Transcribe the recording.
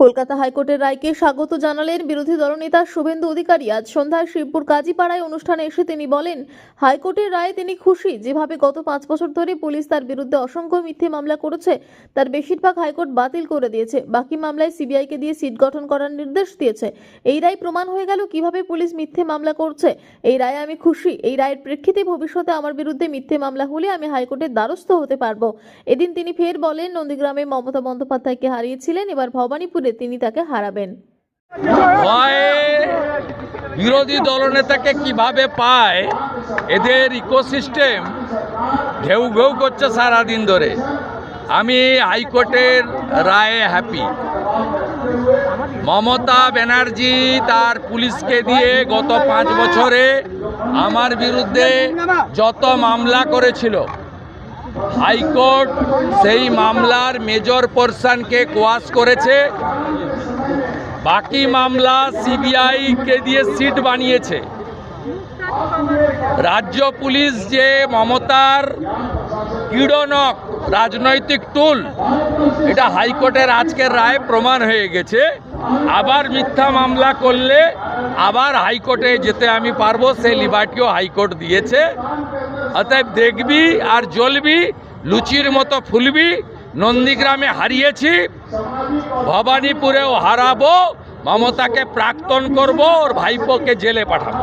কলকাতা হাইকোর্টের রায়কে স্বাগত জানালেন বিরোধী দলনেতা শুভেন্দু অধিকারী। আজ সন্ধ্যায় শিবপুর কাজীপাড়ায় অনুষ্ঠানে এসে তিনি বলেন, হাইকোর্টের রায়ে তিনি খুশি। যেভাবে গত পাঁচ বছর ধরে পুলিশ তার বিরুদ্ধে অসংখ্য মিথ্যে মামলা করেছে, তার বেশিরভাগ হাইকোর্ট বাতিল করে দিয়েছে। বাকি মামলায় সিবিআইকে দিয়ে সিট গঠন করার নির্দেশ দিয়েছে। এই রায় প্রমাণ হয়ে গেল কীভাবে পুলিশ মিথ্যে মামলা করছে। এই রায়ে আমি খুশি। এই রায়ের প্রেক্ষিতে ভবিষ্যতে আমার বিরুদ্ধে মিথ্যে মামলা হলে আমি হাইকোর্টের দ্বারস্থ হতে পারব। এদিন তিনি ফের বলেন, নন্দীগ্রামে মমতা বন্দ্যোপাধ্যায়কে হারিয়েছিলেন, এবার ভবানীপুরে তিনি তাকে হারাবেন। বিরোধী দলনেতাকে কীভাবে পায়, এদের ইকোসিস্টেম ঘেউ ঘেউ করছে সারাদিন ধরে। আমি হাইকোর্টের রায়ে হ্যাপি মমতা ব্যানার্জি তার পুলিশকে দিয়ে গত পাঁচ বছরে আমার বিরুদ্ধে যত মামলা করেছিল হাইকোর্ট সেই মামলার মেজর পোর্শনকে কোয়াশ করেছে। বাকি মামলা সিবিআইকে দিয়ে সিট বানিয়েছে। রাজ্য পুলিশ যে মমতার ক্রীড়নক রাজনৈতিক টুল, এটা হাইকোর্টের আজকের রায় প্রমাণ হয়ে গেছে। আবার মিথ্যা মামলা করলে আবার হাইকোর্টে যেতে আমি পারব, সে লিবার্টিও হাইকোর্ট দিয়েছে। অতএব দেখবি আর জ্বলবি, লুচির মতো ফুলবি, নন্দীগ্রামে হারিয়েছি, ভবানীপুরেও হারাবো, মমতাকে প্রাক্তন করব, ওর ভাইপোকে জেলে পাঠাবো।